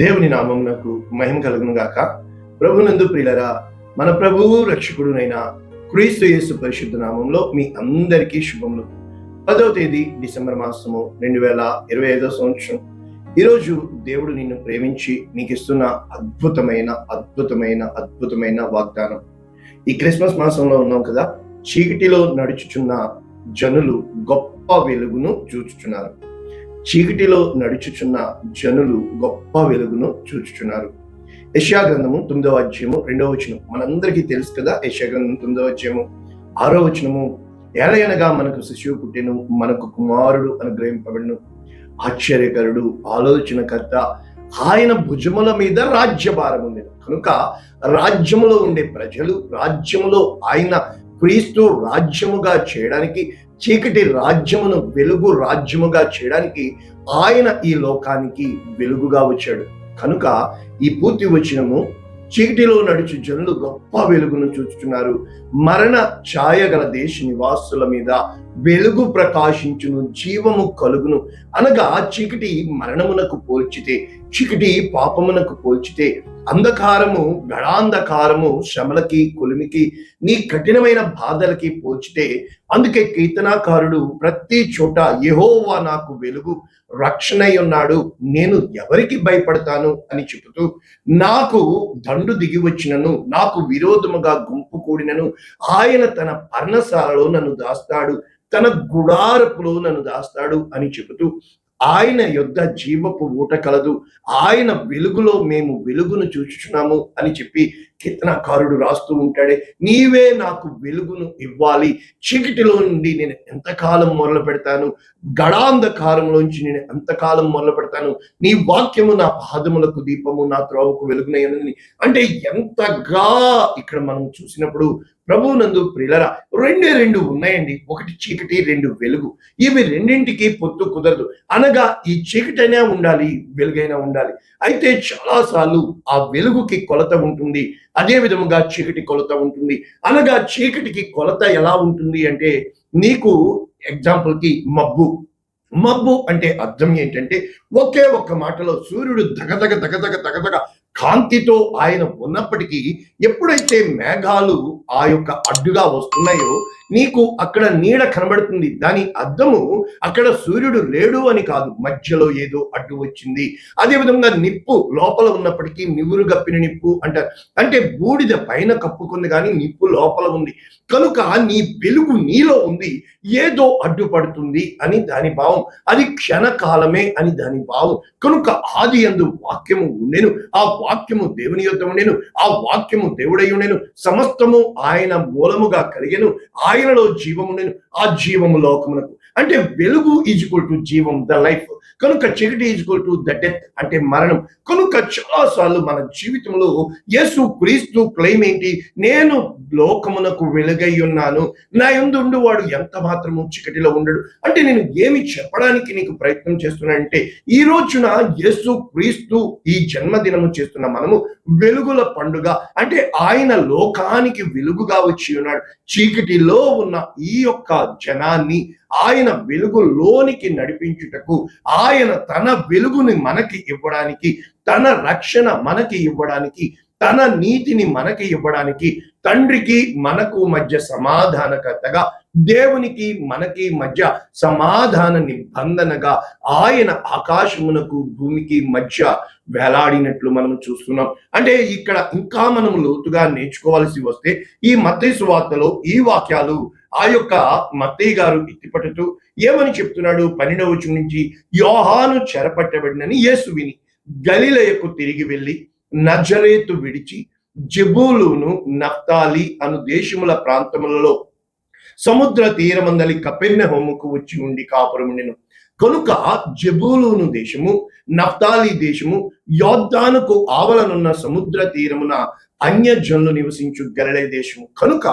దేవుని నామమునకు మహిమ కలుగును గాక. ప్రభునందు ప్రియులరా మన ప్రభువు రక్షకుడునైన క్రీస్తు యేసు పరిశుద్ధ నామంలో మీ అందరికీ శుభములు. పదవ తేదీ డిసెంబర్ మాసము రెండు వేల ఇరవై ఐదో సంవత్సరం. ఈరోజు దేవుడు నిన్ను ప్రేమించి నీకు ఇస్తున్న అద్భుతమైన అద్భుతమైన అద్భుతమైన వాగ్దానం. ఈ క్రిస్మస్ మాసంలో ఉన్నాం కదా చీకటిలో నడుచుచున్న జనులు గొప్ప వెలుగును చూచుచున్నారు. చీకటిలో నడుచుచున్న జనులు గొప్ప వెలుగును చూచుచున్నారు. యశా గ్రంథము తొమ్మిదవ అధ్యాయము రెండవ వచనం. మనందరికీ తెలుసు కదా యశా గ్రంథం తొమ్మిదవ అధ్యాయము ఆరో వచనము. ఏలయనగా మనకు శిశువు పుట్టెను మనకు కుమారుడు అనుగ్రహింపబడును. ఆశ్చర్యకరుడు ఆలోచనకర్త ఆయన భుజముల మీద రాజ్యభారం ఉంది. కనుక రాజ్యములో ఉండే ప్రజలు రాజ్యములో ఆయన క్రీస్తు రాజ్యముగా చేయడానికి చీకటి రాజ్యమును వెలుగు రాజ్యముగా చేయడానికి ఆయన ఈ లోకానికి వెలుగుగా వచ్చాడు. కనుక ఈ పూర్తి వచనము చీకటిలో నడుచు జనులు గొప్ప వెలుగును చూచుచున్నారు. మరణ ఛాయ గల దేశ నివాసుల మీద వెలుగు ప్రకాశించును జీవము కలుగును. అనగా చీకటి మరణమునకు పోల్చితే చీకటి పాపమునకు పోల్చితే అంధకారము గళాంధకారము శ్రమలకి కొలిమికి నీ కఠినమైన బాధలకి పోల్చితే అందుకే కీర్తనాకారుడు ప్రతి చోట ఎహోవా నాకు వెలుగు రక్షణై ఉన్నాడు నేను ఎవరికి భయపడతాను అని చెబుతూ నాకు దండు దిగి వచ్చినను నాకు విరోధముగా గుంపు కూడినను ఆయన తన పర్ణశాలలో నన్ను దాస్తాడు తన గుడారపులో నన్ను దాస్తాడు అని చెబుతూ ఆయన యొద్ద జీవపు ఊట కలదు. ఆయన వెలుగులో మేము వెలుగును చూచుచున్నాము అని చెప్పి కీర్తనకారుడు రాస్తూ ఉంటాడే నీవే నాకు వెలుగును ఇవ్వాలి. చీకటిలో నుండి నేను ఎంతకాలం మొదలు పెడతాను? గడాంధకారంలోంచి నేను ఎంతకాలం మొదలు పెడతాను? నీ వాక్యము నా పాదములకు దీపము నా త్రోవకు వెలుగునయ్యనని అంటే ఎంతగా ఇక్కడ మనం చూసినప్పుడు ప్రభువు నందు ప్రిలరా రెండే రెండు ఉన్నాయండి. ఒకటి చీకటి రెండు వెలుగు. ఇవి రెండింటికి పొత్తు కుదరదు. అనగా ఈ చీకటైనా ఉండాలి వెలుగైనా ఉండాలి. అయితే చాలాసార్లు ఆ వెలుగుకి కొలత ఉంటుంది. అదే విధముగా చీకటి కొలత ఉంటుంది. అనగా చీకటికి కొలత ఎలా ఉంటుంది అంటే నీకు ఎగ్జాంపుల్కి మబ్బు. మబ్బు అంటే అర్థం ఏంటంటే ఒకే ఒక్క మాటలో సూర్యుడు దగదగ దగదగ దగదగ కాంతితో ఆయన ఉన్నప్పటికీ ఎప్పుడైతే మేఘాలు ఆ యొక్క అడ్డుగా వస్తున్నాయో నీకు అక్కడ నీడ కనబడుతుంది. దాని అర్థము అక్కడ సూర్యుడు లేడు అని కాదు. మధ్యలో ఏదో అడ్డు వచ్చింది. అదే విధంగా నిప్పు లోపల ఉన్నప్పటికీ నివురు గప్పిన నిప్పు అంటారు. అంటే బూడిద పైన కప్పుకుంది కానీ నిప్పు లోపల ఉంది. కనుక నీ వెలుగు నీలో ఉంది. ఏదో అడ్డుపడుతుంది అని దాని భావం. అది క్షణకాలమే అని దాని భావం. కనుక ఆది అందు వాక్యము ఉండేను. ఆ వాక్యము దేవుని యొక్క ఉండేను. ఆ వాక్యము దేవుడై ఉండేను. సమస్తము ఆయన మూలముగా కలిగెను. ఆయనలో జీవము నేను ఆ జీవము లోకమునకు. అంటే వెలుగు ఈజ్వల్ టు జీవం ద లైఫ్ కనుక చీకటి ఈజ్వల్ టు ద డెత్ అంటే మరణం. కనుక చాలాసార్లు మన జీవితంలో యేసు క్రీస్తు క్లెయిమ్ ఏంటి? నేను లోకమునకు వెలుగై ఉన్నాను. నా ఎందుండు వాడు ఎంత మాత్రము చీకటిలో ఉండడు. అంటే నేను ఏమి చెప్పడానికి నీకు ప్రయత్నం చేస్తున్నానంటే ఈ రోజున యేసు క్రీస్తు ఈ జన్మదినము చేస్తున్న మనము వెలుగుల పండుగ. అంటే ఆయన లోకానికి వెలుగుగా వచ్చి ఉన్నాడు. చీకటిలో ఉన్న ఈ యొక్క జనాన్ని ఆయన వెలుగులోనికి నడిపించుటకు ఆయన తన వెలుగుని మనకి ఇవ్వడానికి తన రక్షణ మనకి ఇవ్వడానికి తన నీతిని మనకి ఇవ్వడానికి తండ్రికి మనకు మధ్య సమాధానకర్తగా దేవునికి మనకి మధ్య సమాధాన నిబంధనగా ఆయన ఆకాశమునకు భూమికి మధ్య వేలాడినట్లు మనం చూస్తున్నాం. అంటే ఇక్కడ ఇంకా మనం లోతుగా నేర్చుకోవాల్సి వస్తే ఈ మత్తయి సువార్తలో ఈ వాక్యాలు ఆ యొక్క మత్తయ్య గారు ఎత్తిపట్టుతూ ఏమని చెప్తున్నాడు? పన్నెండవ నుంచి యోహాను చెరపట్టబడినని యేసు విని గలిలయకు తిరిగి వెళ్ళి నజరేతు విడిచి జబూలును నఫ్తాలి అను దేశముల ప్రాంతములలో సముద్ర తీరమందలి కపెర్ణ హోముకు వచ్చి ఉండి కాపురముండెను. కనుక జబూలును దేశము నఫ్తాలి దేశము యోద్ధానుకు ఆవలనున్న సముద్ర తీరమున అన్యజనులు నివసించు గరడే దేశము. కనుక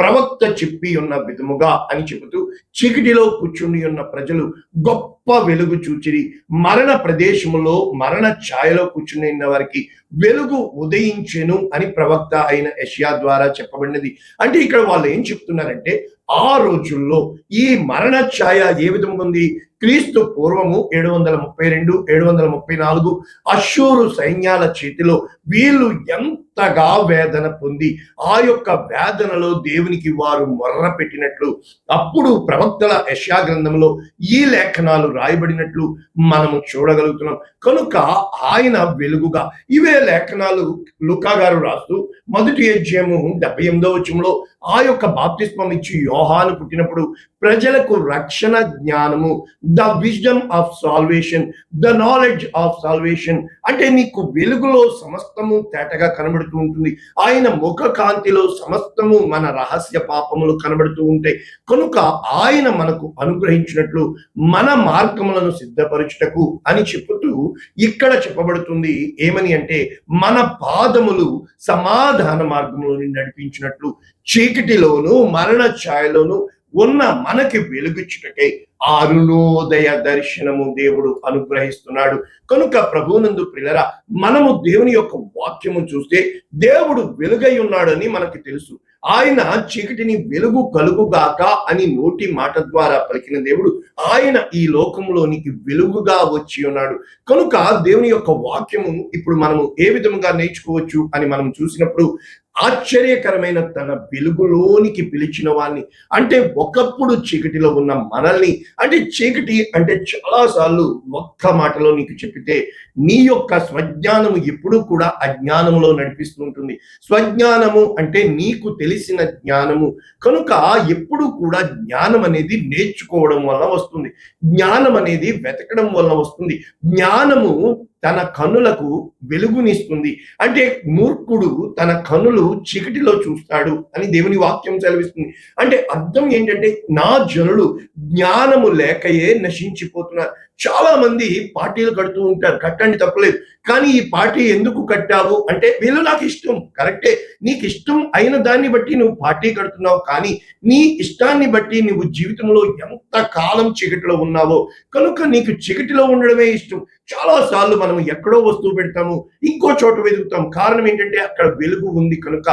ప్రవక్త చెప్పి ఉన్న విధముగా అని చెబుతూ చీకటిలో కూర్చుని ఉన్న ప్రజలు గొప్ప వెలుగు చూచిరి. మరణ ప్రదేశములో మరణ ఛాయలో కూర్చుని ఉన్న వారికి వెలుగు ఉదయించెను అని ప్రవక్త అయిన యష్యా ద్వారా చెప్పబడినది. అంటే ఇక్కడ వాళ్ళు ఏం చెప్తున్నారంటే ఆ రోజుల్లో ఈ మరణ ఛాయ ఏ విధంగా ఉంది? క్రీస్తు పూర్వము ఏడు వందల ముప్పై రెండు ఏడు వందల ముప్పై నాలుగు అశూరు సైన్యాల చేతిలో వీళ్ళు ఎంతగా వేదన పొంది ఆ యొక్క వేదనలో దేవునికి వారు మొర్ర పెట్టినట్లు అప్పుడు ప్రవక్తల యశా గ్రంథంలో ఈ లేఖనాలు రాయబడినట్లు మనము చూడగలుగుతున్నాం. కనుక ఆయన వెలుగుగా ఇవే లేఖనాలు లుకా గారు రాస్తూ మొదటి అధ్యాయము డెబ్బై ఎనిమిదో వచ్చంలో ఆ యొక్క బాప్తిస్మం ఇచ్చి యోహాను పుట్టినప్పుడు ప్రజలకు రక్షణ జ్ఞానము the wisdom of salvation the knowledge of salvation అంటే నీకు వెలుగులో సమస్తము తేటగా కనబడుతూ ఉంటుంది. ఆయన ముఖ కాంతిలో సమస్తము మన రహస్య పాపములు కనబడుతూ ఉంటాయి. కనుక ఆయన మనకు అనుగ్రహించినట్లు మన మార్గములను సిద్ధపరచుటకు అని చెప్పుతూ ఇక్కడ చెప్పబడుతుంది ఏమని అంటే మన పాదములు సమాధాన మార్గంలోని నడిపించినట్లు. చీకటిలోను మరణ ఛాయలోను ఉన్న మనకి వెలుగుచ్చుటకై అరుణోదయ దర్శనము దేవుడు అనుగ్రహిస్తున్నాడు. కనుక ప్రభునందు ప్రిలరా మనము దేవుని యొక్క వాక్యము చూస్తే దేవుడు వెలుగై ఉన్నాడని మనకి తెలుసు. ఆయన చీకటిని వెలుగు కలుగుగాక అని నోటి మాట ద్వారా పలికిన దేవుడు ఆయన ఈ లోకంలోనికి వెలుగుగా వచ్చి ఉన్నాడు. కనుక దేవుని యొక్క వాక్యము ఇప్పుడు మనము ఏ విధముగా నేర్చుకోవచ్చు అని మనం చూసినప్పుడు ఆశ్చర్యకరమైన తన వెలుగులోనికి పిలిచిన వాడిని అంటే ఒకప్పుడు చీకటిలో ఉన్న మనల్ని అంటే చీకటి అంటే చాలాసార్లు ఒక్క మాటలో నీకు చెప్పితే నీ యొక్క స్వజ్ఞానము ఎప్పుడూ కూడా అజ్ఞానంలో నడిపిస్తుంటుంది స్వజ్ఞానము అంటే నీకు తెలిసిన జ్ఞానము. కనుక ఎప్పుడు కూడా జ్ఞానం అనేది నేర్చుకోవడం వల్ల వస్తుంది. జ్ఞానం అనేది వెతకడం వల్ల వస్తుంది. జ్ఞానము తన కన్నులకు వెలుగునిస్తుంది. అంటే మూర్ఖుడు తన కన్నులు చీకటిలో చూస్తాడు అని దేవుని వాక్యం సెలవిస్తుంది. అంటే అర్థం ఏంటంటే నా జనులు జ్ఞానము లేకయే నశించిపోతున్నారు. చాలా మంది పార్టీలు కడుతూ ఉంటారు. కట్టండి తప్పలేదు. కానీ ఈ పార్టీ ఎందుకు కట్టావు? అంటే వీళ్ళు నాకు ఇష్టం. కరెక్టే. నీకు ఇష్టం అయిన దాన్ని బట్టి నువ్వు పార్టీ కడుతున్నావు. కానీ నీ ఇష్టాన్ని బట్టి నువ్వు జీవితంలో ఎంత కాలం చీకటిలో ఉన్నావో కనుక నీకు చీకటిలో ఉండడమే ఇష్టం. చాలా సార్లు మనం ఎక్కడో వస్తువు పెడతాము ఇంకో చోట వెతుకుతాం. కారణం ఏంటంటే అక్కడ వెలుగు ఉంది కనుక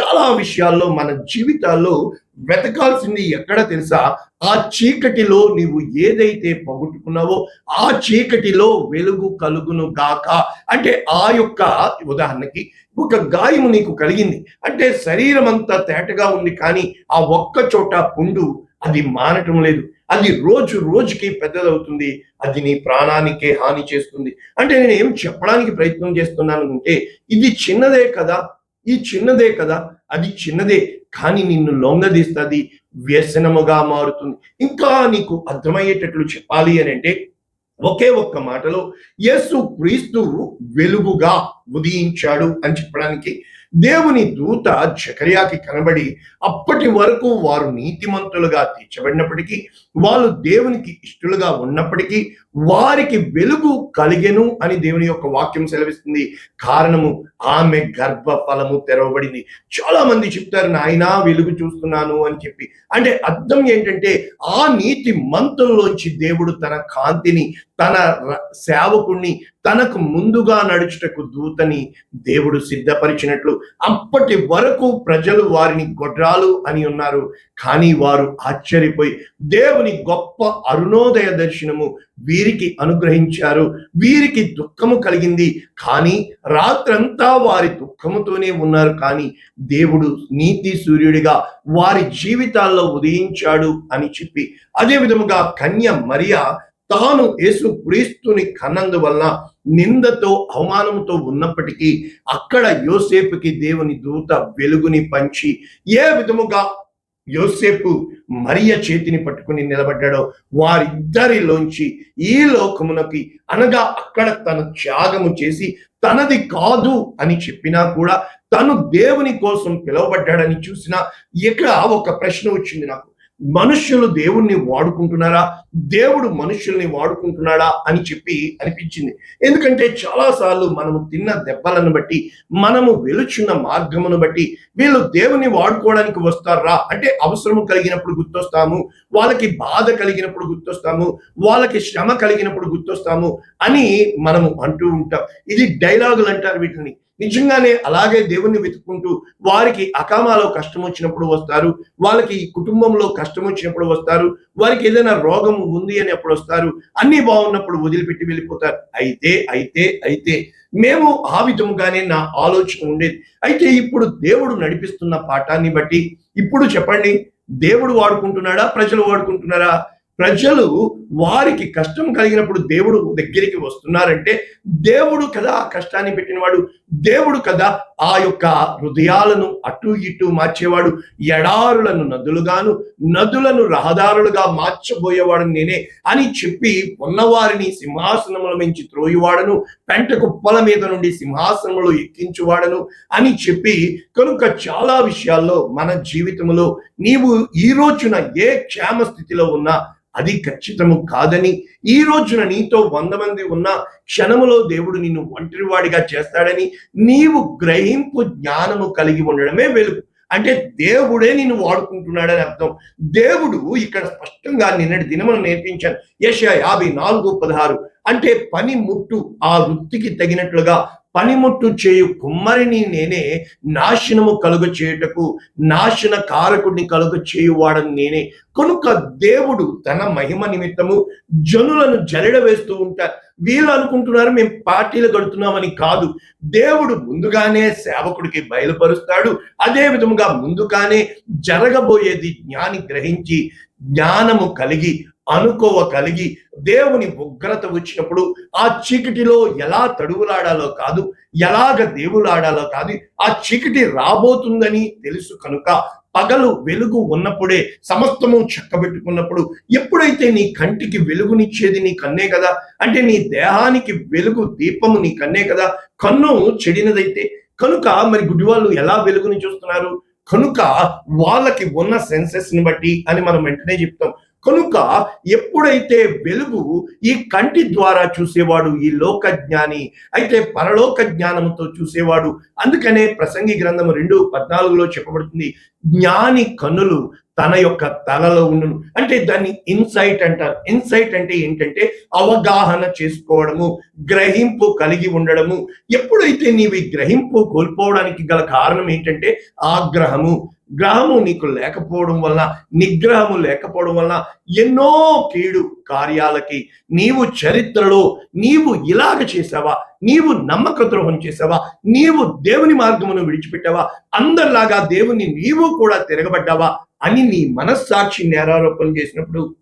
చాలా విషయాల్లో మన జీవితాల్లో వెతకాల్సింది ఎక్కడ తెలుసా? ఆ చీకటిలో నీవు ఏదైతే పోగొట్టుకున్నావో ఆ చీకటిలో వెలుగు కలుగును గాక. అంటే ఆ యొక్క ఉదాహరణకి ఒక గాయము నీకు కలిగింది. అంటే శరీరం అంతా తేటగా ఉంది కానీ ఆ ఒక్క చోట పుండు అది మానటం లేదు. అది రోజు రోజుకి పెద్దదవుతుంది. అది నీ ప్రాణానికే హాని చేస్తుంది. అంటే నేను ఏం చెప్పడానికి ప్రయత్నం చేస్తున్నాను అంటే ఇది చిన్నదే కదా? ఈ చిన్నదే కదా? అది చిన్నదే. కానీ నిన్ను లొంగదీస్తుంది వ్యసనముగా మారుతుంది. ఇంకా నీకు అర్థమయ్యేటట్లు చెప్పాలి అని అంటే ఒకే ఒక్క మాటలో యేసు క్రీస్తు వెలుగుగా ఉదయించాడు అని చెప్పడానికి దేవుని దూత జకర్యాకి కనబడి అప్పటి వరకు వారు నీతిమంతులుగా తీర్చబడినప్పటికీ వాళ్ళు దేవునికి ఇష్టలుగా ఉన్నప్పటికీ వారికి వెలుగు కలిగెను అని దేవుని యొక్క వాక్యం సెలవిస్తుంది. కారణము ఆమె గర్భ ఫలము తెరవబడింది. చాలా మంది చెప్తారు నాయనా వెలుగు చూస్తున్నాను అని చెప్పి. అంటే అర్థం ఏంటంటే ఆ నీతి మంతుల్లోంచి దేవుడు తన కాంతిని తన సేవకుణ్ణి తనకు ముందుగా నడుచుటకు దూతని దేవుడు సిద్ధపరిచినట్లు. అప్పటి వరకు ప్రజలు వారిని గొడ్రాలు అని ఉన్నారు. కానీ వారు ఆశ్చర్యపోయి దేవుని గొప్ప అరుణోదయ దర్శనము వీరికి అనుగ్రహించారు. వీరికి దుఃఖము కలిగింది. కానీ రాత్రంతా వారి దుఃఖముతోనే ఉన్నారు. కానీ దేవుడు నీతి సూర్యుడిగా వారి జీవితాల్లో ఉదయించాడు అని చెప్పి. అదే విధముగా కన్య మరియా తాను యేసు క్రీస్తుని కన్నందువల్ల నిందతో అవమానంతో ఉన్నప్పటికీ అక్కడ యోసేపుకి దేవుని దూత వెలుగుని పంచి ఏ విధముగా యోసేపు మరియ చేతిని పట్టుకుని నిలబడ్డాడో వారిద్దరిలోంచి ఈ లోకమునకి అనగా అక్కడ తన త్యాగము చేసి తనది కాదు అని చెప్పినా కూడా తను దేవుని కోసం పిలువబడ్డాడని చూసినా ఇక్కడ ఒక ప్రశ్న వచ్చింది నాకు. మనుష్యులు దేవుణ్ణి వాడుకుంటున్నారా? దేవుడు మనుషుల్ని వాడుకుంటున్నాడా అని చెప్పి అనిపించింది. ఎందుకంటే చాలాసార్లు మనము తిన్న దెబ్బలను బట్టి మనము వెలుచున్న మార్గమును బట్టి వీళ్ళు దేవుని వాడుకోవడానికి వస్తారా? అంటే అవసరము కలిగినప్పుడు గుర్తొస్తాము వాళ్ళకి బాధ కలిగినప్పుడు గుర్తొస్తాము వాళ్ళకి శ్రమ కలిగినప్పుడు గుర్తొస్తాము అని మనము అంటూ ఉంటాం. ఇది డైలాగులు అంటారు వీటిని. నిజంగానే అలాగే దేవుణ్ణి వెతుక్కుంటూ వారికి అకామాలో కష్టం వచ్చినప్పుడు వస్తారు వాళ్ళకి కుటుంబంలో కష్టం వచ్చినప్పుడు వస్తారు వారికి ఏదైనా రోగం ఉంది అని అప్పుడు వస్తారు అన్ని బాగున్నప్పుడు వదిలిపెట్టి వెళ్ళిపోతారు. అయితే అయితే అయితే మేము ఆ విధముగానే నా ఆలోచన ఉండేది. అయితే ఇప్పుడు దేవుడు నడిపిస్తున్న పాఠాన్ని బట్టి ఇప్పుడు చెప్పండి దేవుడు వాడుకుంటున్నాడా ప్రజలు వాడుకుంటున్నారా? ప్రజలు వారికి కష్టం కలిగినప్పుడు దేవుడు దగ్గరికి వస్తున్నారంటే దేవుడు కదా ఆ కష్టాన్ని పెట్టినవాడు? దేవుడు కదా ఆ యొక్క హృదయాలను అటు ఇటు మార్చేవాడు ఎడారులను నదులుగాను నదులను రహదారులుగా మార్చబోయేవాడు నేనే అని చెప్పి ఉన్నవారిని సింహాసనముల మించి త్రోయువాడను పెంట కుప్పల మీద నుండి సింహాసనములు ఎక్కించువాడను అని చెప్పి కనుక చాలా విషయాల్లో మన జీవితంలో నీవు ఈ రోజున ఏ క్షేమ స్థితిలో ఉన్నా అది ఖచ్చితము కాదని ఈ రోజున నీతో వంద మంది ఉన్న క్షణములో దేవుడు నిన్ను ఒంటరివాడిగా చేస్తాడని నీవు గ్రహింపు జ్ఞానము కలిగి ఉండడమే వెలుగు. అంటే దేవుడే నిన్ను వాడుకుంటున్నాడని అర్థం. దేవుడు ఇక్కడ స్పష్టంగా నిన్నటి దినమును నేర్పించాను యశ యాభై నాలుగు పదహారు. అంటే పని ముట్టు ఆ వృత్తికి తగినట్లుగా పనిముట్టు చేయు కుమ్మరిని నేనే నాశనము కలుగ చేయుటకు నాశన కారకుడిని కలుగ చేయువాడని నేనే. కనుక దేవుడు తన మహిమ నిమిత్తము జనులను జరడ వేస్తూ ఉంటారు వీళ్ళు అనుకుంటున్నారు మేము పార్టీలు కడుతున్నామని కాదు. దేవుడు ముందుగానే సేవకుడికి బయలుపరుస్తాడు. అదే విధముగా ముందుగానే జరగబోయేది జ్ఞాని గ్రహించి జ్ఞానము కలిగి అనుకోవ కలిగి దేవుని ఉగ్రత వచ్చినప్పుడు ఆ చీకటిలో ఎలా తడువులాడాలో కాదు ఎలాగ దేవులాడాలో కాదు ఆ చీకటి రాబోతుందని తెలుసు కనుక పగలు వెలుగు ఉన్నప్పుడే సమస్తము చక్కబెట్టుకున్నప్పుడు ఎప్పుడైతే నీ కంటికి వెలుగునిచ్చేది నీ కన్నే కదా అంటే నీ దేహానికి వెలుగు దీపము నీ కన్నే కదా కన్ను చెడినదైతే కనుక మరి గుడ్డివాళ్ళు ఎలా వెలుగుని చూస్తున్నారు? కనుక వాళ్ళకి ఉన్న సెన్సెస్ని బట్టి అని మనం వెంటనే చెప్తాం. కనుక ఎప్పుడైతే వెలుగు ఈ కంటి ద్వారా చూసేవాడు ఈ లోక జ్ఞాని అయితే పరలోక జ్ఞానంతో చూసేవాడు. అందుకనే ప్రసంగి గ్రంథం రెండు పద్నాలుగులో చెప్పబడుతుంది జ్ఞాని కన్నులు తన యొక్క తలలో ఉండును. అంటే దాన్ని ఇన్సైట్ అంటారు. ఇన్సైట్ అంటే ఏంటంటే అవగాహన చేసుకోవడము గ్రహింపు కలిగి ఉండడము. ఎప్పుడైతే నీవి గ్రహింపు కోల్పోవడానికి గల కారణం ఏంటంటే ఆగ్రహము. గ్రహము నీకు లేకపోవడం వల్ల నిగ్రహము లేకపోవడం వల్ల ఎన్నో కీడు కార్యాలకి నీవు చరిత్రలో నీవు ఇలాగ చేసావా? నీవు నమ్మక ద్రోహం చేసావా? నీవు దేవుని మార్గమును విడిచిపెట్టావా? అందరిలాగా దేవుని నీవు కూడా తిరగబడ్డావా? అని నీ మనస్సాక్షి నేరారోపణ చేసినప్పుడు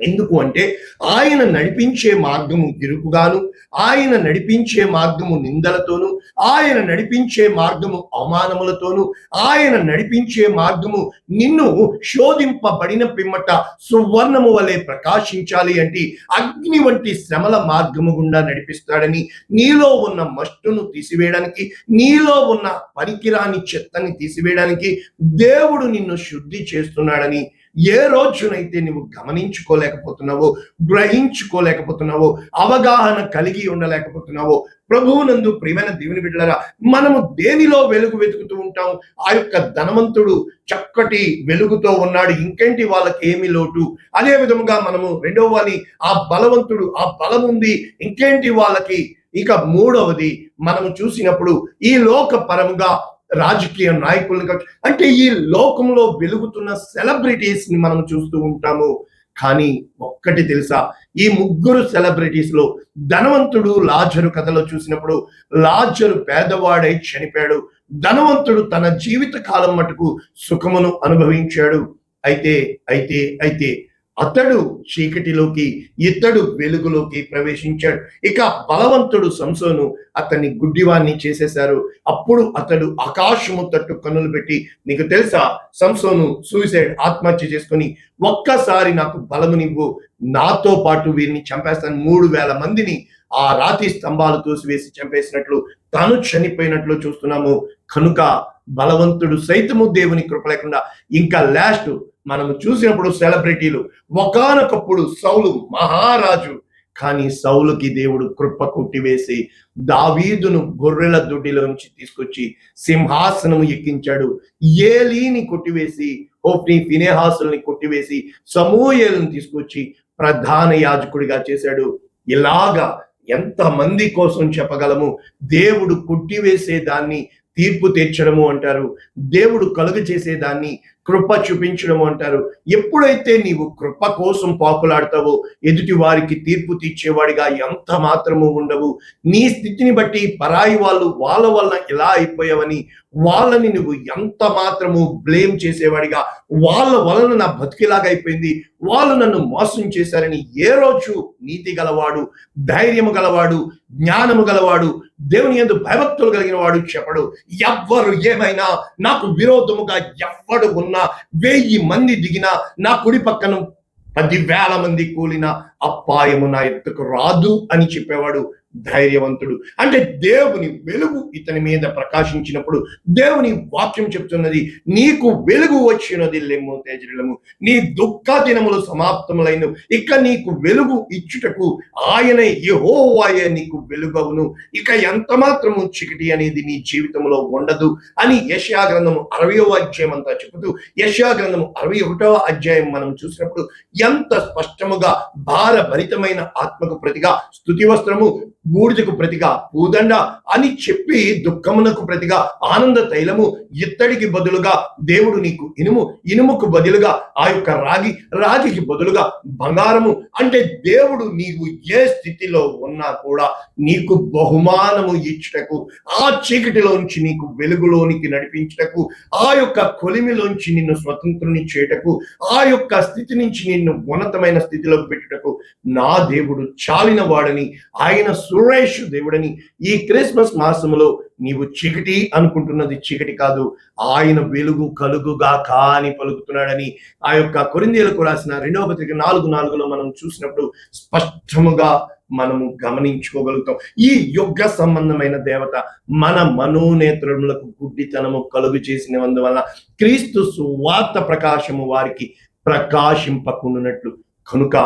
ఎందుకు అంటే ఆయన నడిపించే మార్గము ఇరుకుగాను ఆయన నడిపించే మార్గము నిందలతోను ఆయన నడిపించే మార్గము అవమానములతోను ఆయన నడిపించే మార్గము నిన్ను శోధింపబడిన పిమ్మట సువర్ణము వలె ప్రకాశించాలి అంటే అగ్ని వంటి శ్రమల మార్గము గుండా నడిపిస్తాడని నీలో ఉన్న మస్టును తీసివేయడానికి నీలో ఉన్న పరికిరాని చెత్తని తీసివేయడానికి దేవుడు నిన్ను శుద్ధి చేస్తున్నాడని ఏ రోజునైతే నువ్వు గమనించుకోలేకపోతున్నావో గ్రహించుకోలేకపోతున్నావో అవగాహన కలిగి ఉండలేకపోతున్నావో ప్రభువునందు ప్రియమైన దేవుని బిడ్డలారా మనము దేనిలో వెలుగు వెతుకుతూ ఉంటాం? ఆ యొక్క ధనవంతుడు చక్కటి వెలుగుతో ఉన్నాడు. ఇంకేంటి వాళ్ళకి ఏమి లోటు? అదే విధముగా మనము రెండవ వాని ఆ బలవంతుడు ఆ బలం ఉంది. ఇంకేంటి వాళ్ళకి? ఇక మూడవది మనము చూసినప్పుడు ఈ లోక పరముగా రాజకీయ నాయకులను కావచ్చు. అంటే ఈ లోకంలో వెలుగుతున్న సెలబ్రిటీస్ని మనం చూస్తూ ఉంటాము. కానీ ఒక్కటి తెలుసా ఈ ముగ్గురు సెలబ్రిటీస్లో ధనవంతుడు లాజరు కథలో చూసినప్పుడు లాజరు పేదవాడై చనిపోయాడు. ధనవంతుడు తన జీవిత కాలం మటుకు సుఖమును అనుభవించాడు. అయితే అయితే అయితే అతడు చీకటిలోకి ఇతడు వెలుగులోకి ప్రవేశించాడు. ఇక బలవంతుడు సంసోను అతన్ని గుడ్డివాన్ని చేసేశారు. అప్పుడు అతడు ఆకాశము తట్టు కన్నులు పెట్టి నీకు తెలుసా సంసోను సూసైడ్ ఆత్మహత్య చేసుకొని ఒక్కసారి నాకు బలమునివ్వు. నాతో పాటు వీరిని చంపేస్తాను. మూడు వేల మందిని ఆ రాతి స్తంభాలు తోసివేసి చంపేసినట్లు తాను చనిపోయినట్లు చూస్తున్నాము. కనుక బలవంతుడు సైతము దేవుని కృప లేకుండా ఇంకా లాస్ట్ మనము చూసినప్పుడు సెలబ్రిటీలు ఒకనొకప్పుడు సౌలు మహారాజు. కానీ సౌలుకి దేవుడు కృప కొట్టివేసి దావీదును గొర్రెల దొడ్డిలోంచి తీసుకొచ్చి సింహాసనము ఎక్కించాడు. ఏలీని కొట్టివేసి హోప్ని ఫినేహాసుల్ని కొట్టివేసి సమూయేలను తీసుకొచ్చి ప్రధాన యాజకుడిగా చేశాడు. ఇలాగా ఎంత మంది కోసం చెప్పగలము? దేవుడు కొట్టివేసే దాన్ని తీర్పు తీర్చడము అంటారు. దేవుడు కలుగు చేసేదాన్ని కృప చూపించడము అంటారు. ఎప్పుడైతే నీవు కృప కోసం పాకులాడతావో ఎదుటి వారికి తీర్పు తీర్చేవాడిగా ఎంత మాత్రము ఉండవు. నీ స్థితిని బట్టి పరాయి వాళ్ళు వాళ్ళ వల్ల ఎలా అయిపోయావని వాళ్ళని నువ్వు ఎంత మాత్రము బ్లేమ్ చేసేవాడిగా వాళ్ళ వలన నా బతికిలాగా అయిపోయింది. వాళ్ళు నన్ను మోసం చేశారని ఏ రోజు నీతి గలవాడు ధైర్యము గలవాడు జ్ఞానము గలవాడు దేవుని ఎందు భయభక్తులు కలిగిన వాడు చెప్పడు ఎవ్వరు ఏమైనా నాకు విరోధముగా ఎవ్వడు ఉన్నా వెయ్యి మంది దిగినా నా కుడి పక్కన పదివేల మంది కూలిన అప్పాయము నా ఎత్తుకు రాదు అని చెప్పేవాడు ధైర్యవంతుడు. అంటే దేవుని వెలుగు ఇతని మీద ప్రకాశించినప్పుడు దేవుని వాక్యం చెప్తున్నది నీకు వెలుగు వచ్చినది లెమ్ము తేజరిలము నీ దుఃఖ దినములు సమాప్తములైన. ఇక నీకు వెలుగు ఇచ్చుటకు ఆయన యెహోవాయే నీకు వెలుగవును. ఇక ఎంత మాత్రము చికిటి అనేది నీ జీవితంలో ఉండదు అని యశా గ్రంథము అరవయో అధ్యాయం అంతా చెబుతూ యశా గ్రంథము అరవై ఒకటవ అధ్యాయం మనం చూసినప్పుడు ఎంత స్పష్టముగా భారభరితమైన ఆత్మకు ప్రతిగా స్థుతి వస్త్రము బూడిదకు ప్రతిగా పూదండ అని చెప్పి దుఃఖమునకు ప్రతిగా ఆనంద తైలము ఇత్తడికి బదులుగా దేవుడు నీకు ఇనుము ఇనుముకు బదులుగా ఆ యొక్క రాగి రాగికి బదులుగా బంగారము. అంటే దేవుడు నీవు ఏ స్థితిలో ఉన్నా కూడా నీకు బహుమానము ఇచ్చుటకు ఆ చీకటిలోంచి నీకు వెలుగులోనికి నడిపించుటకు ఆ యొక్క కొలిమిలోంచి నిన్ను స్వతంత్రుని చేయటకు ఆ యొక్క స్థితి నుంచి నిన్ను ఉన్నతమైన స్థితిలో పెట్టుటకు నా దేవుడు చాలిన వాడని ఆయన సురేష్ దేవుడని ఈ క్రిస్మస్ మాసములో నీవు చీకటి అనుకుంటున్నది చీకటి కాదు. ఆయన వెలుగు కలుగుగా కాని పలుకుతున్నాడని ఆ యొక్క కొరిందేలకు రాసిన రెండవ పత్రిక నాలుగు నాలుగులో మనం చూసినప్పుడు స్పష్టముగా మనము గమనించుకోగలుగుతాం. ఈ యుగ సంబంధమైన దేవత మన మనోనేత్రములకు గుడ్డితనము కలుగు చేసినందువల్ల క్రీస్తు సువార్త ప్రకాశము వారికి ప్రకాశింపకుండునట్లు. కనుక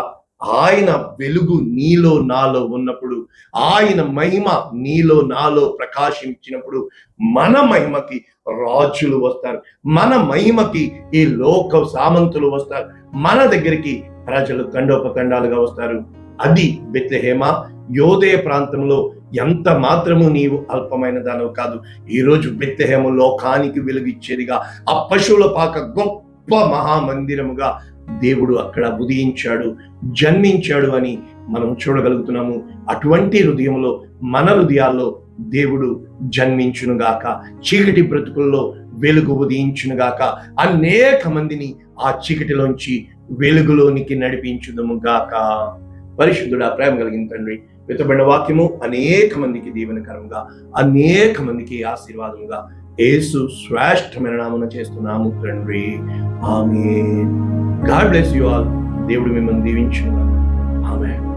ఆయన వెలుగు నీలో నాలో ఉన్నప్పుడు ఆయన మహిమ నీలో నాలో ప్రకాశించినప్పుడు మన మహిమకి రాజులు వస్తారు. మన మహిమకి ఈ లోక సామంతులు వస్తారు. మన దగ్గరికి ప్రజలు గండోపఖండాలుగా వస్తారు. అది బెత్తహేమ యోదయ ప్రాంతంలో ఎంత మాత్రము నీవు అల్పమైన దానవు కాదు. ఈరోజు బెత్తహేమ లోకానికి వెలుగిచ్చేదిగా ఆ పశువుల పాక గొప్ప మహామందిరముగా దేవుడు అక్కడ ఉదయించాడు జన్మించాడు అని మనం చూడగలుగుతున్నాము. అటువంటి హృదయంలో మన హృదయాల్లో దేవుడు జన్మించునుగాక చీకటి బ్రతుకుల్లో వెలుగు ఉదయించునుగాక అనేక మందిని ఆ చీకటిలోంచి వెలుగులోనికి నడిపించుదము గాక పరిశుద్ధుడా ప్రేమ కలిగిన తండ్రి వెతబడిన వాక్యము అనేక మందికి దీవెనకరంగా అనేక మందికి ఆశీర్వాదముగా ఏసు శ్రేష్టమైన నామన చేస్తున్నాము తండ్రి. ఆమె గాడ్ బ్లెస్ యు ఆల్. దేవుడు మిమ్మల్ని దీవించుగా ఆమె